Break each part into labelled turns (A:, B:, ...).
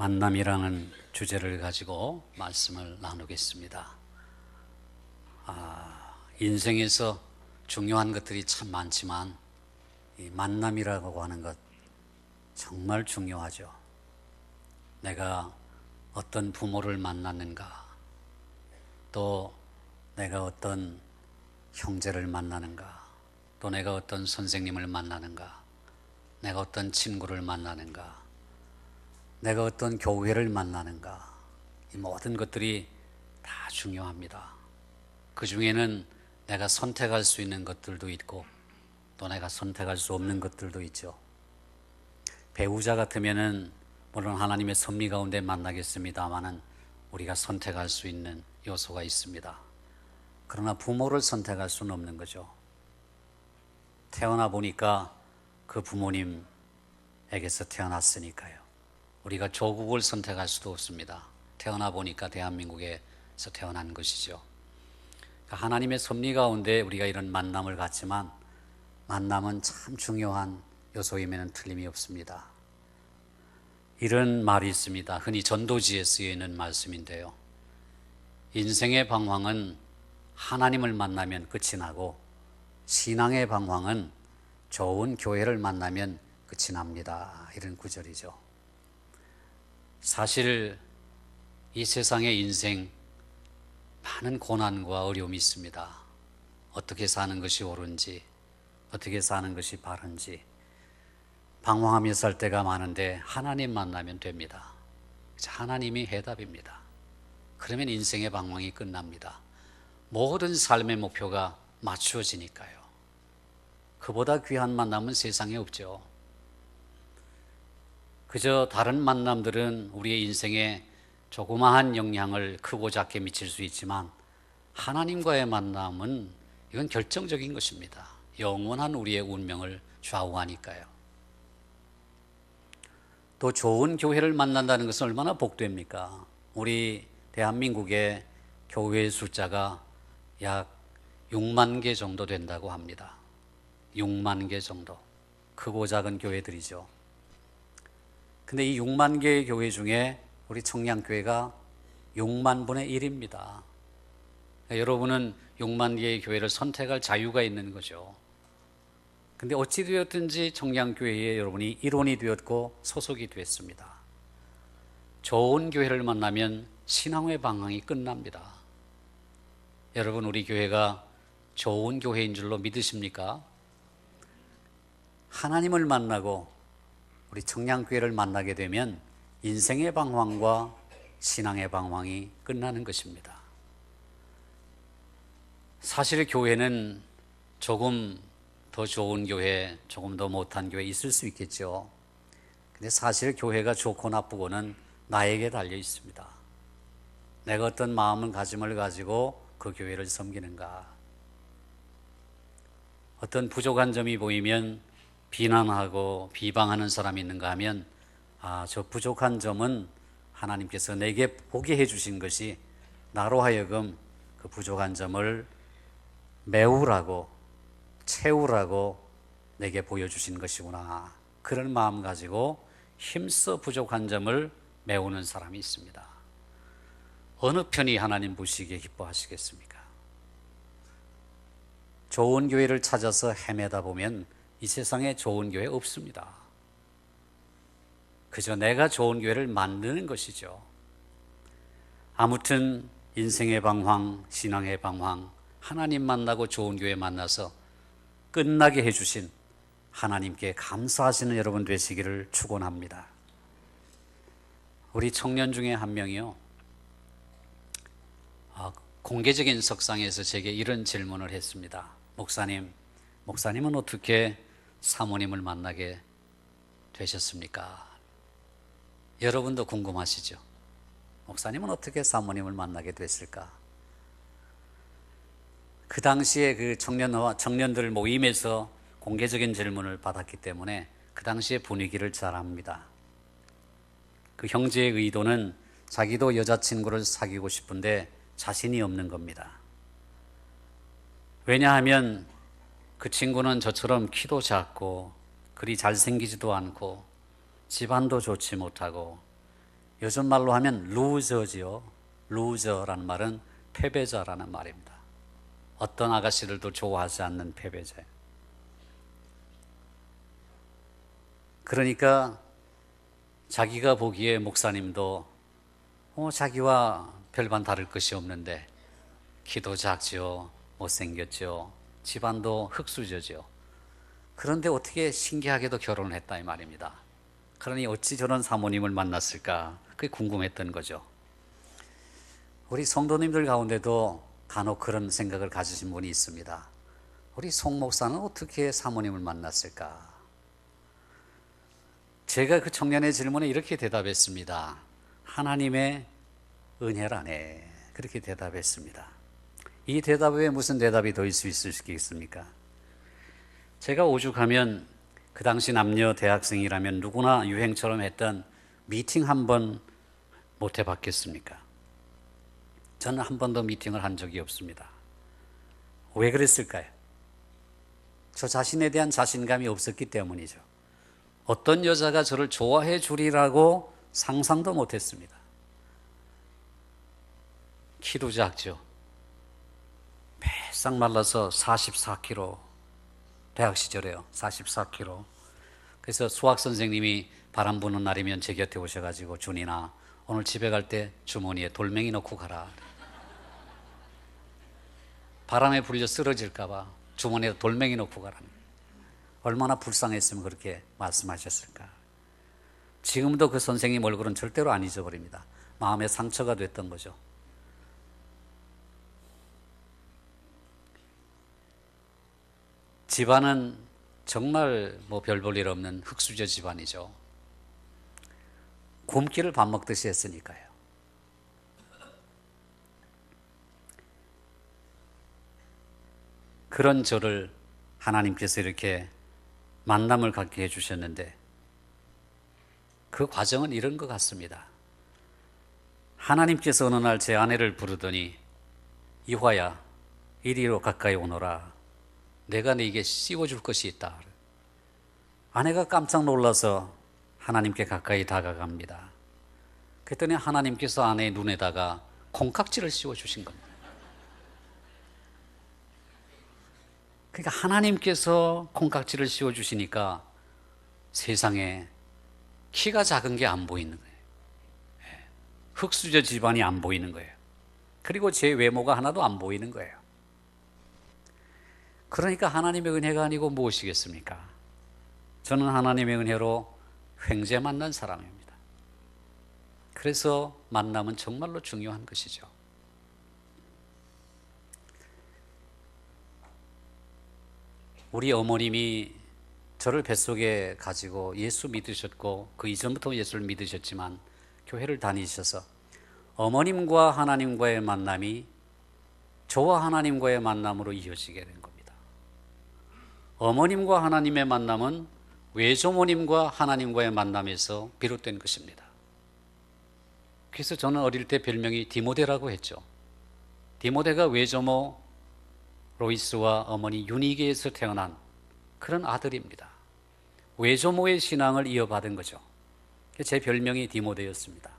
A: 만남이라는 주제를 가지고 말씀을 나누겠습니다. 아, 인생에서 중요한 것들이 참 많지만 이 만남이라고 하는 것 정말 중요하죠. 내가 어떤 부모를 만났는가, 또 내가 어떤 형제를 만나는가, 또 내가 어떤 선생님을 만나는가, 내가 어떤 친구를 만나는가, 내가 어떤 교회를 만나는가 이 모든 것들이 다 중요합니다. 그 중에는 내가 선택할 수 있는 것들도 있고 또 내가 선택할 수 없는 것들도 있죠. 배우자 같으면은 물론 하나님의 섭리 가운데 만나겠습니다만은 우리가 선택할 수 있는 요소가 있습니다. 그러나 부모를 선택할 수는 없는 거죠. 태어나 보니까 그 부모님에게서 태어났으니까요. 우리가 조국을 선택할 수도 없습니다. 태어나 보니까 대한민국에서 태어난 것이죠. 그러니까 하나님의 섭리 가운데 우리가 이런 만남을 갖지만 만남은 참 중요한 요소임에는 틀림이 없습니다. 이런 말이 있습니다. 흔히 전도지에 쓰여 있는 말씀인데요. 인생의 방황은 하나님을 만나면 끝이 나고 신앙의 방황은 좋은 교회를 만나면 끝이 납니다. 이런 구절이죠. 사실 이 세상의 인생 많은 고난과 어려움이 있습니다. 어떻게 사는 것이 옳은지, 어떻게 사는 것이 바른지 방황하며 살 때가 많은데 하나님 만나면 됩니다. 하나님이 해답입니다. 그러면 인생의 방황이 끝납니다. 모든 삶의 목표가 맞추어지니까요. 그보다 귀한 만남은 세상에 없죠. 그저 다른 만남들은 우리의 인생에 조그마한 영향을 크고 작게 미칠 수 있지만 하나님과의 만남은 이건 결정적인 것입니다. 영원한 우리의 운명을 좌우하니까요. 또 좋은 교회를 만난다는 것은 얼마나 복됩니까? 우리 대한민국의 교회 숫자가 약 6만 개 정도 된다고 합니다. 6만 개 정도. 크고 작은 교회들이죠. 근데 이 6만 개의 교회 중에 우리 청량교회가 6만 분의 1입니다. 여러분은 6만 개의 교회를 선택할 자유가 있는 거죠. 근데 어찌 되었든지 청량교회에 여러분이 일원이 되었고 소속이 됐습니다. 좋은 교회를 만나면 신앙의 방황이 끝납니다. 여러분, 우리 교회가 좋은 교회인 줄로 믿으십니까? 하나님을 만나고 우리 청량교회를 만나게 되면 인생의 방황과 신앙의 방황이 끝나는 것입니다. 사실 교회는 조금 더 좋은 교회, 조금 더 못한 교회 있을 수 있겠죠. 근데 사실 교회가 좋고 나쁘고는 나에게 달려 있습니다. 내가 어떤 마음을 가짐을 가지고 그 교회를 섬기는가. 어떤 부족한 점이 보이면 비난하고 비방하는 사람이 있는가 하면 아, 저 부족한 점은 하나님께서 내게 보게 해 주신 것이 나로 하여금 그 부족한 점을 메우라고 채우라고 내게 보여 주신 것이구나. 그런 마음 가지고 힘써 부족한 점을 메우는 사람이 있습니다. 어느 편이 하나님 보시기에 기뻐하시겠습니까? 좋은 교회를 찾아서 헤매다 보면 이 세상에 좋은 교회 없습니다. 그저 내가 좋은 교회를 만드는 것이죠. 아무튼 인생의 방황, 신앙의 방황, 하나님 만나고 좋은 교회 만나서 끝나게 해주신 하나님께 감사하시는 여러분 되시기를 축원합니다. 우리 청년 중에 한 명이요. 아, 공개적인 석상에서 제게 이런 질문을 했습니다. 목사님, 목사님은 어떻게 사모님을 만나게 되셨습니까? 여러분도 궁금하시죠? 목사님은 어떻게 사모님을 만나게 됐을까? 그 당시에 그 청년, 청년들 모임에서 공개적인 질문을 받았기 때문에 그 당시의 분위기를 잘 압니다. 그 형제의 의도는 자기도 여자친구를 사귀고 싶은데 자신이 없는 겁니다. 왜냐하면 그 친구는 저처럼 키도 작고 그리 잘생기지도 않고 집안도 좋지 못하고 요즘 말로 하면 루저지요. 루저라는 말은 패배자라는 말입니다. 어떤 아가씨들도 좋아하지 않는 패배자. 그러니까 자기가 보기에 목사님도 어, 자기와 별반 다를 것이 없는데 키도 작지요, 못생겼죠, 집안도 흙수저죠. 그런데 어떻게 신기하게도 결혼을 했다 이 말입니다. 그러니 어찌 저런 사모님을 만났을까? 그게 궁금했던 거죠. 우리 성도님들 가운데도 간혹 그런 생각을 가지신 분이 있습니다. 우리 송 목사는 어떻게 사모님을 만났을까? 제가 그 청년의 질문에 이렇게 대답했습니다. 하나님의 은혜라네. 그렇게 대답했습니다. 이 대답에 무슨 대답이 더 있을 수 있겠습니까? 제가 오죽하면 그 당시 남녀 대학생이라면 누구나 유행처럼 했던 미팅 한 번 못 해봤겠습니까? 저는 한 번도 미팅을 한 적이 없습니다. 왜 그랬을까요? 저 자신에 대한 자신감이 없었기 때문이죠. 어떤 여자가 저를 좋아해 주리라고 상상도 못 했습니다. 키도 작죠. 배싹 말라서 44kg. 대학 시절에요. 44kg. 그래서 수학 선생님이 바람 부는 날이면 제 곁에 오셔가지고 준이나 오늘 집에 갈 때 주머니에 돌멩이 넣고 가라. 바람에 불려 쓰러질까봐 주머니에 돌멩이 넣고 가라는 얼마나 불쌍했으면 그렇게 말씀하셨을까. 지금도 그 선생님 얼굴은 절대로 안 잊어버립니다. 마음에 상처가 됐던 거죠. 집안은 정말 뭐 별 볼 일 없는 흙수저 집안이죠. 굶기를 밥 먹듯이 했으니까요. 그런 저를 하나님께서 이렇게 만남을 갖게 해주셨는데 그 과정은 이런 것 같습니다. 하나님께서 어느 날 제 아내를 부르더니 이화야 이리로 가까이 오너라 내가 네게 씌워줄 것이 있다. 아내가 깜짝 놀라서 하나님께 가까이 다가갑니다. 그랬더니 하나님께서 아내의 눈에다가 콩깍지를 씌워주신 겁니다. 그러니까 하나님께서 콩깍지를 씌워주시니까 세상에 키가 작은 게 안 보이는 거예요. 예. 흙수저 집안이 안 보이는 거예요. 그리고 제 외모가 하나도 안 보이는 거예요. 그러니까 하나님의 은혜가 아니고 무엇이겠습니까? 저는 하나님의 은혜로 횡재 만난 사람입니다. 그래서 만남은 정말로 중요한 것이죠. 우리 어머님이 저를 뱃속에 가지고 예수 믿으셨고 그 이전부터 예수를 믿으셨지만 교회를 다니셔서 어머님과 하나님과의 만남이 저와 하나님과의 만남으로 이어지게 된 겁니다. 어머님과 하나님의 만남은 외조모님과 하나님과의 만남에서 비롯된 것입니다. 그래서 저는 어릴 때 별명이 디모데라고 했죠. 디모데가 외조모 로이스와 어머니 유니게에서 태어난 그런 아들입니다. 외조모의 신앙을 이어받은 거죠. 제 별명이 디모데였습니다.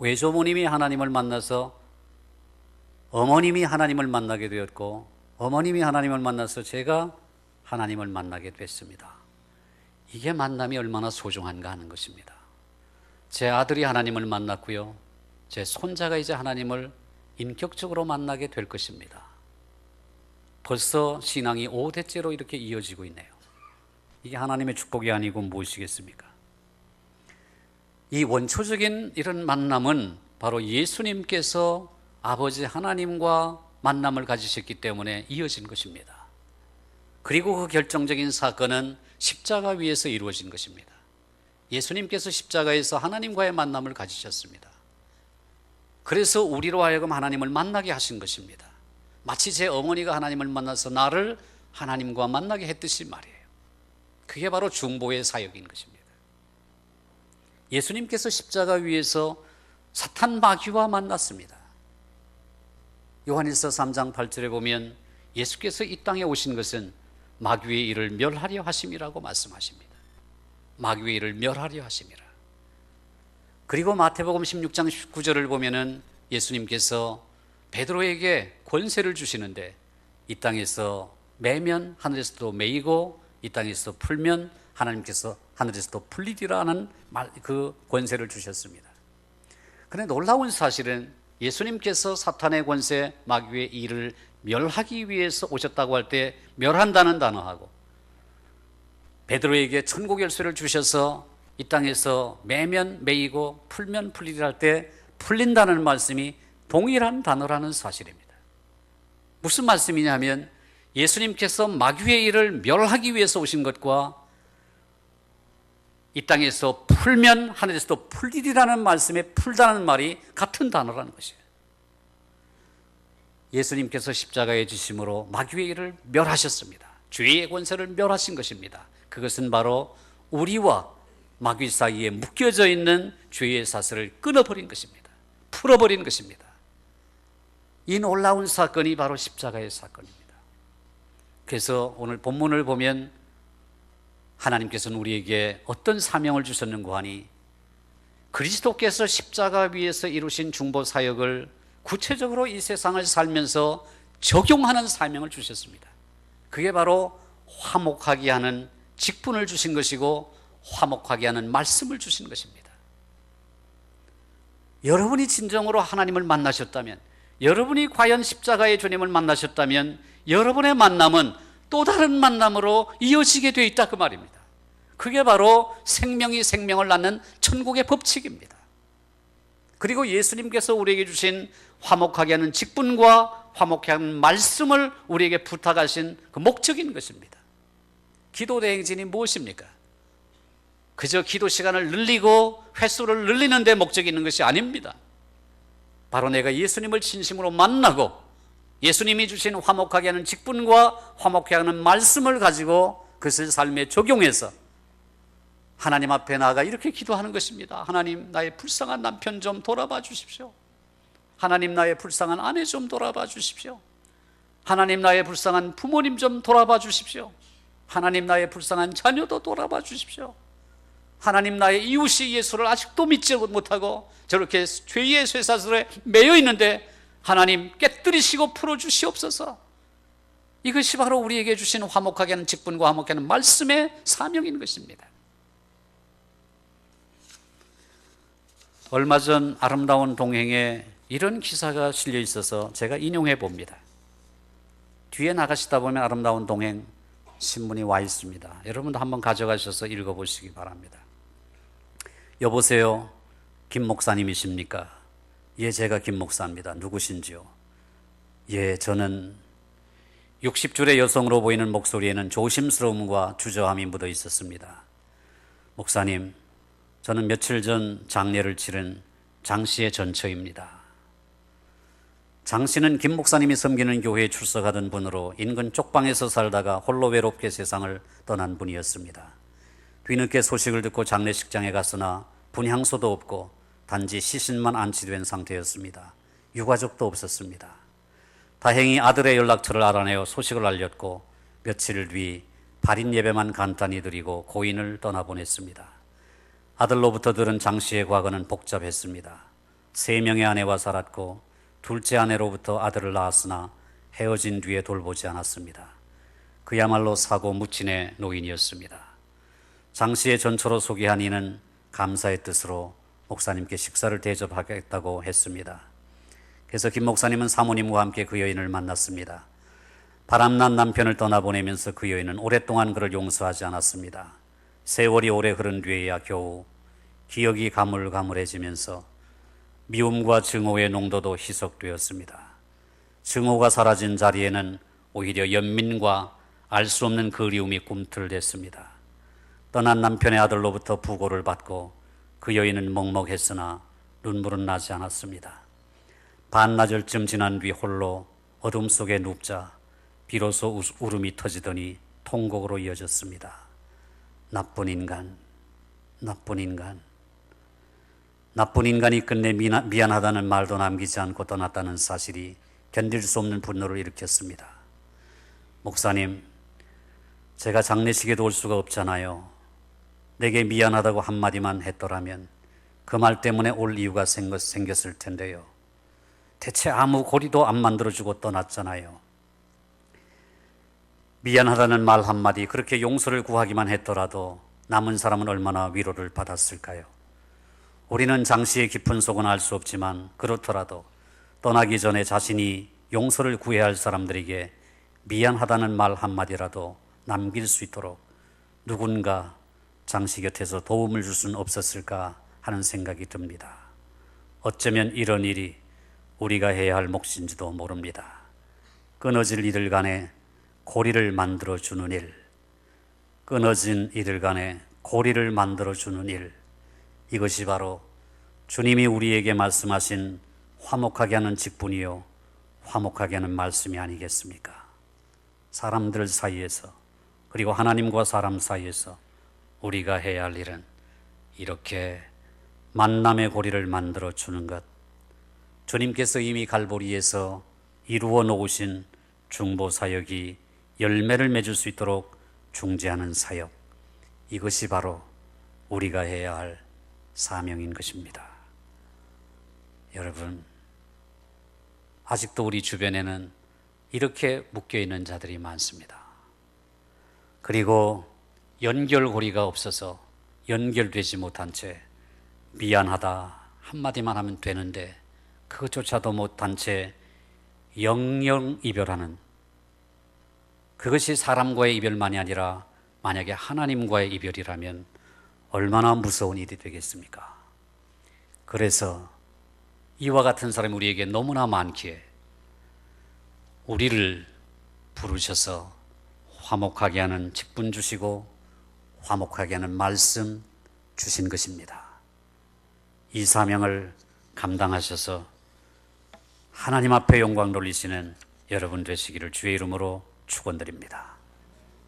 A: 외조모님이 하나님을 만나서 어머님이 하나님을 만나게 되었고 어머님이 하나님을 만나서 제가 하나님을 만나게 됐습니다. 이게 만남이 얼마나 소중한가 하는 것입니다. 제 아들이 하나님을 만났고요. 제 손자가 이제 하나님을 인격적으로 만나게 될 것입니다. 벌써 신앙이 5대째로 이렇게 이어지고 있네요. 이게 하나님의 축복이 아니고 무엇이겠습니까? 이 원초적인 이런 만남은 바로 예수님께서 아버지 하나님과 만남을 가지셨기 때문에 이어진 것입니다. 그리고 그 결정적인 사건은 십자가 위에서 이루어진 것입니다. 예수님께서 십자가에서 하나님과의 만남을 가지셨습니다. 그래서 우리로 하여금 하나님을 만나게 하신 것입니다. 마치 제 어머니가 하나님을 만나서 나를 하나님과 만나게 했듯이 말이에요. 그게 바로 중보의 사역인 것입니다. 예수님께서 십자가 위에서 사탄 마귀와 만났습니다. 요한일서 3장 8절에 보면 예수께서 이 땅에 오신 것은 마귀의 일을 멸하려 하심이라고 말씀하십니다. 마귀의 일을 멸하려 하심이라. 그리고 마태복음 16장 19절을 보면은 예수님께서 베드로에게 권세를 주시는데 이 땅에서 매면 하늘에서도 매이고 이 땅에서 풀면 하나님께서 하늘에서도 풀리리라는 말, 그 권세를 주셨습니다. 그런데 놀라운 사실은 예수님께서 사탄의 권세 마귀의 일을 멸하기 위해서 오셨다고 할 때 멸한다는 단어하고 베드로에게 천국 열쇠를 주셔서 이 땅에서 매면 매이고 풀면 풀리리라 할 때 풀린다는 말씀이 동일한 단어라는 사실입니다. 무슨 말씀이냐면 예수님께서 마귀의 일을 멸하기 위해서 오신 것과 이 땅에서 풀면 하늘에서도 풀리리라는 말씀에 풀다는 말이 같은 단어라는 것이에요. 예수님께서 십자가에 지심으로 마귀의 일을 멸하셨습니다. 죄의 권세를 멸하신 것입니다. 그것은 바로 우리와 마귀 사이에 묶여져 있는 죄의 사슬을 끊어버린 것입니다. 풀어버린 것입니다. 이 놀라운 사건이 바로 십자가의 사건입니다. 그래서 오늘 본문을 보면 하나님께서는 우리에게 어떤 사명을 주셨는고 하니 그리스도께서 십자가 위에서 이루신 중보 사역을 구체적으로 이 세상을 살면서 적용하는 사명을 주셨습니다. 그게 바로 화목하게 하는 직분을 주신 것이고 화목하게 하는 말씀을 주신 것입니다. 여러분이 진정으로 하나님을 만나셨다면 여러분이 과연 십자가의 주님을 만나셨다면 여러분의 만남은 또 다른 만남으로 이어지게 되어 있다 그 말입니다. 그게 바로 생명이 생명을 낳는 천국의 법칙입니다. 그리고 예수님께서 우리에게 주신 화목하게 하는 직분과 화목하게 하는 말씀을 우리에게 부탁하신 그 목적인 것입니다. 기도 대행진이 무엇입니까? 그저 기도 시간을 늘리고 횟수를 늘리는 데 목적이 있는 것이 아닙니다. 바로 내가 예수님을 진심으로 만나고 예수님이 주신 화목하게 하는 직분과 화목하게 하는 말씀을 가지고 그것을 삶에 적용해서 하나님 앞에 나가 이렇게 기도하는 것입니다. 하나님, 나의 불쌍한 남편 좀 돌아봐 주십시오. 하나님, 나의 불쌍한 아내 좀 돌아봐 주십시오. 하나님, 나의 불쌍한 부모님 좀 돌아봐 주십시오. 하나님, 나의 불쌍한 자녀도 돌아봐 주십시오. 하나님, 나의 이웃이 예수를 아직도 믿지 못하고 저렇게 죄의 쇠사슬에 매여 있는데 하나님 깨뜨리시고 풀어주시옵소서. 이것이 바로 우리에게 주신 화목하게 하는 직분과 화목하게 하는 말씀의 사명인 것입니다. 얼마 전 아름다운 동행에 이런 기사가 실려 있어서 제가 인용해 봅니다. 뒤에 나가시다 보면 아름다운 동행 신문이 와 있습니다. 여러분도 한번 가져가셔서 읽어보시기 바랍니다. 여보세요. 김 목사님이십니까? 예, 제가 김 목사입니다. 누구신지요? 예, 저는 60줄의 여성으로 보이는 목소리에는 조심스러움과 주저함이 묻어 있었습니다. 목사님, 저는 며칠 전 장례를 치른 장 씨의 전처입니다. 장 씨는 김 목사님이 섬기는 교회에 출석하던 분으로 인근 쪽방에서 살다가 홀로 외롭게 세상을 떠난 분이었습니다. 뒤늦게 소식을 듣고 장례식장에 갔으나 분향소도 없고 단지 시신만 안치된 상태였습니다. 유가족도 없었습니다. 다행히 아들의 연락처를 알아내어 소식을 알렸고 며칠 뒤 발인 예배만 간단히 드리고 고인을 떠나보냈습니다. 아들로부터 들은 장 씨의 과거는 복잡했습니다. 세 명의 아내와 살았고 둘째 아내로부터 아들을 낳았으나 헤어진 뒤에 돌보지 않았습니다. 그야말로 사고 무친의 노인이었습니다. 장 씨의 전처로 소개한 이는 감사의 뜻으로 목사님께 식사를 대접하겠다고 했습니다. 그래서 김 목사님은 사모님과 함께 그 여인을 만났습니다. 바람난 남편을 떠나보내면서 그 여인은 오랫동안 그를 용서하지 않았습니다. 세월이 오래 흐른 뒤에야 겨우 기억이 가물가물해지면서 미움과 증오의 농도도 희석되었습니다. 증오가 사라진 자리에는 오히려 연민과 알 수 없는 그리움이 꿈틀댔습니다. 떠난 남편의 아들로부터 부고를 받고 그 여인은 먹먹했으나 눈물은 나지 않았습니다. 반나절쯤 지난 뒤 홀로 어둠 속에 눕자 비로소 울음이 터지더니 통곡으로 이어졌습니다. 나쁜 인간, 나쁜 인간. 나쁜 인간이 끝내 미안하다는 말도 남기지 않고 떠났다는 사실이 견딜 수 없는 분노를 일으켰습니다. 목사님, 제가 장례식에도 올 수가 없잖아요. 내게 미안하다고 한마디만 했더라면 그 말 때문에 올 이유가 생겼, 생겼을 텐데요. 대체 아무 고리도 안 만들어주고 떠났잖아요. 미안하다는 말 한마디, 그렇게 용서를 구하기만 했더라도 남은 사람은 얼마나 위로를 받았을까요? 우리는 장씨의 깊은 속은 알 수 없지만 그렇더라도 떠나기 전에 자신이 용서를 구해야 할 사람들에게 미안하다는 말 한마디라도 남길 수 있도록 누군가 장씨 곁에서 도움을 줄 수는 없었을까 하는 생각이 듭니다. 어쩌면 이런 일이 우리가 해야 할 몫인지도 모릅니다. 끊어질 이들 간에 고리를 만들어 주는 일, 끊어진 이들 간에 고리를 만들어 주는 일, 이것이 바로 주님이 우리에게 말씀하신 화목하게 하는 직분이요, 화목하게 하는 말씀이 아니겠습니까? 사람들 사이에서, 그리고 하나님과 사람 사이에서 우리가 해야 할 일은 이렇게 만남의 고리를 만들어 주는 것. 주님께서 이미 갈보리에서 이루어 놓으신 중보 사역이 열매를 맺을 수 있도록 중재하는 사역. 이것이 바로 우리가 해야 할 사명인 것입니다. 여러분, 아직도 우리 주변에는 이렇게 묶여 있는 자들이 많습니다. 그리고 연결고리가 없어서 연결되지 못한 채 미안하다 한마디만 하면 되는데 그것조차도 못한 채 영영 이별하는 그것이 사람과의 이별만이 아니라 만약에 하나님과의 이별이라면 얼마나 무서운 일이 되겠습니까? 그래서 이와 같은 사람이 우리에게 너무나 많기에 우리를 부르셔서 화목하게 하는 직분 주시고 화목하게 하는 말씀 주신 것입니다. 이 사명을 감당하셔서 하나님 앞에 영광 돌리시는 여러분 되시기를 주의 이름으로 축원드립니다.